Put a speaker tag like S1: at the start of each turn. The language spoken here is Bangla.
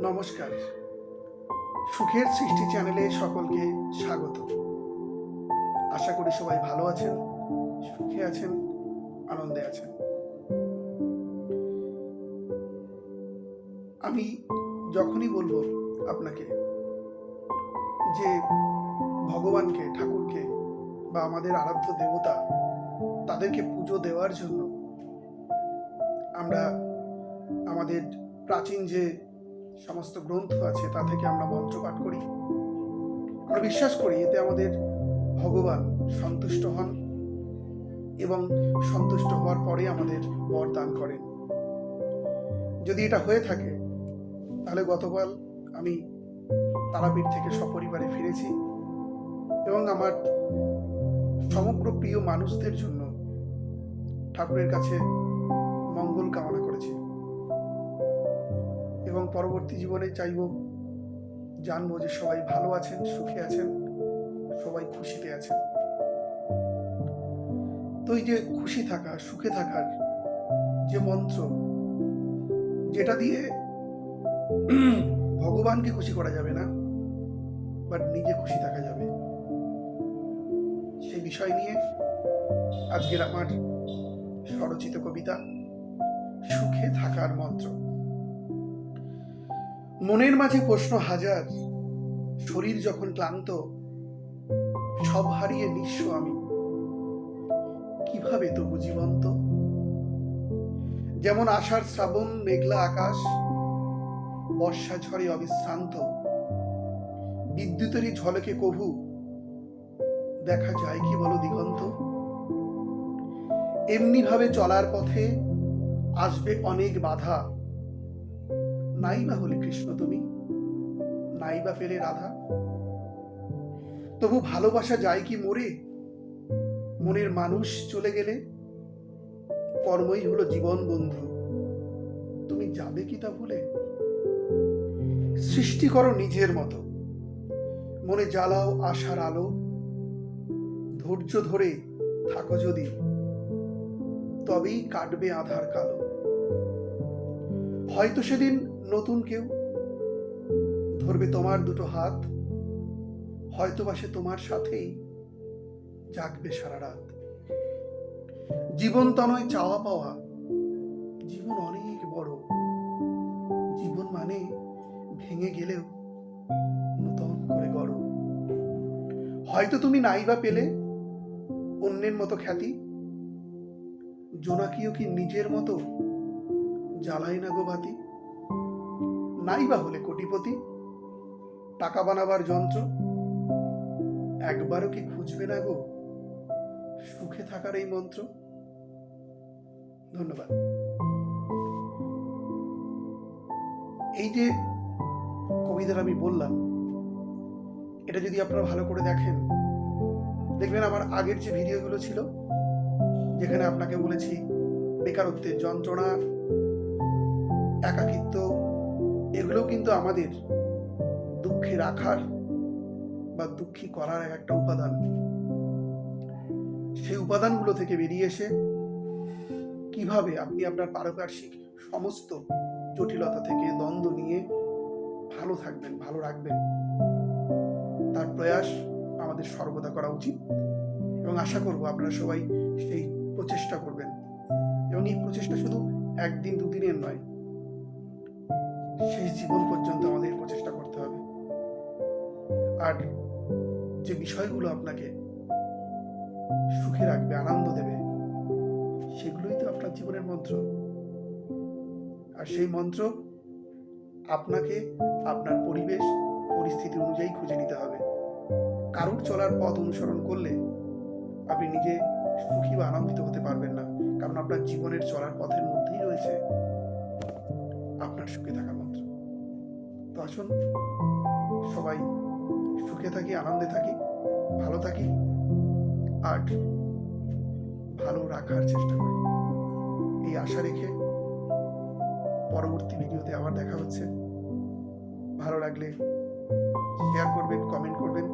S1: নমস্কার। সুখের সৃষ্টি চ্যানেলে সকলকে স্বাগত। আশা করি সবাই ভালো আছেন, সুখে আছেন, আনন্দে আছেন। আমি যখনই বলব আপনাকে যে ভগবানকে, ঠাকুরকে বা আমাদের আরাধ্য দেবতা, তাদেরকে পুজো দেওয়ার জন্য আমরা আমাদের প্রাচীন যে সমস্ত গ্রন্থ আছে, তা থেকে আমরা মন্ত্র পাঠ করি। আমরা বিশ্বাস করি এতে আমাদের ভগবান সন্তুষ্ট হন এবং সন্তুষ্ট হওয়ার পরে আমাদের বর দান করেন। যদি এটা হয়ে থাকে, তাহলে গতকাল আমি তারাপীঠ থেকে সপরিবারে ফিরেছি এবং আমার সমগ্র প্রিয় মানুষদের জন্য ঠাকুরের কাছে মঙ্গল কামনা এবং পরবর্তী জীবনে চাইব জানব যে সবাই ভালো আছেন, সুখে আছেন, সবাই খুশিতে আছেন। তো এই যে খুশি থাকা, সুখে থাকার যে মন্ত্র, যেটা দিয়ে ভগবানকে খুশি করা যাবে না বাট নিজে খুশি থাকা যাবে, সেই বিষয় নিয়ে আজকের আমার স্বরচিত কবিতা, সুখে থাকার মন্ত্র। মনের মাঝে প্রশ্ন হাজার, শরীর যখন ক্লান্ত, সব হারিয়ে নিঃস্ব আমি। কীভাবে তবু জীবন্ত? যেমন আষাঢ়, শ্রাবণ, মেঘলা আকাশ, বর্ষা ঝড়ে অবিশ্রান্ত, বিদ্যুতেরই ঝলকে কভু, দেখা যায় কি বলো দিগন্ত? এমনি ভাবে চলার পথে আসবে অনেক বাধা নাই বা হলে কৃষ্ণ তুমি? নাই বা পেলে রাধা? তবু ভালোবাসা যায় কি মরে? মনের মানুষ চলে গেলে? কর্মই হলো জীবন বন্ধু। তুমি যাবে কি তা ভুলে? সৃষ্টি করো নিজের মতো। মনে জ্বালাও আশার আলো। ধৈর্য ধরে থাকো যদি। তবেই কাটবে আধার কালো। হয়তো সেদিন নতুন কেউ ধরবে তোমার দুটো হাত হয়তো বা সে তোমার সাথেই জাগবে সারা রাত। জীবন তা নয় চাওয়া পাওয়া, জীবন অনেক বড়। জীবন মানে ভেঙে গেলেও নতুন করে গড়। হয়তো তুমি নাই বা পেলে অন্যের মতো খ্যাতি, জোনাকিও কি নিজের মতো জ্বালায় না গো বাতি? নাই বা হলে কোটিপতি। টাকা বানাবার যন্ত্র। একবারও কি খুঁজবে না গো? সুখে থাকার এই মন্ত্র। ধন্যবাদ। এই যে কবিতাটা আমি বললাম, এটা যদি আপনারা ভালো করে দেখেন, দেখবেন আমার আগের যে ভিডিওগুলো ছিল, যেখানে আপনাকে বলেছি বেকারত্বের যন্ত্রণা, একাকিত্ব এগুলো কিন্তু আমাদের দুঃখে রাখার বা দুঃখী করার এক একটা উপাদান। সেই উপাদানগুলো থেকে বেরিয়ে এসে কীভাবে আপনি আপনার পারিপার্শ্বিক সমস্ত জটিলতা থেকে দ্বন্দ্ব নিয়ে ভালো থাকবেন, ভালো রাখবেন, তার প্রয়াস আমাদের সর্বদা করা উচিত। এবং আশা করব আপনারা সবাই সেই প্রচেষ্টা করবেন। এবং এই প্রচেষ্টা শুধু একদিন, দুদিনের নয় শেষ জীবন পর্যন্ত আমাদের প্রচেষ্টা করতে হবে। আর যে বিষয়গুলো আপনাকে সুখে রাখবে, আনন্দ দেবে, সেগুলোই তো আপনার জীবনের মন্ত্র। আর সেই মন্ত্র আপনাকে আপনার পরিবেশ, পরিস্থিতি অনুযায়ী খুঁজে নিতে হবে। কারুর চলার পথ অনুসরণ করলে আপনি নিজে সুখী বা আনন্দিত হতে পারবেন না। কারণ আপনার জীবনের চলার পথের মধ্যেই রয়েছে আপনার সুখে থাকা মন্ত্র। তো আসুন, সবাই সুখে থাকি, আনন্দে থাকি, ভালো থাকি, আর ভালো রাখার চেষ্টা করি। এই আশা রেখে পরবর্তী ভিডিওতে আবার দেখা হচ্ছে। ভালো লাগলে শেয়ার করবেন কমেন্ট করবেন।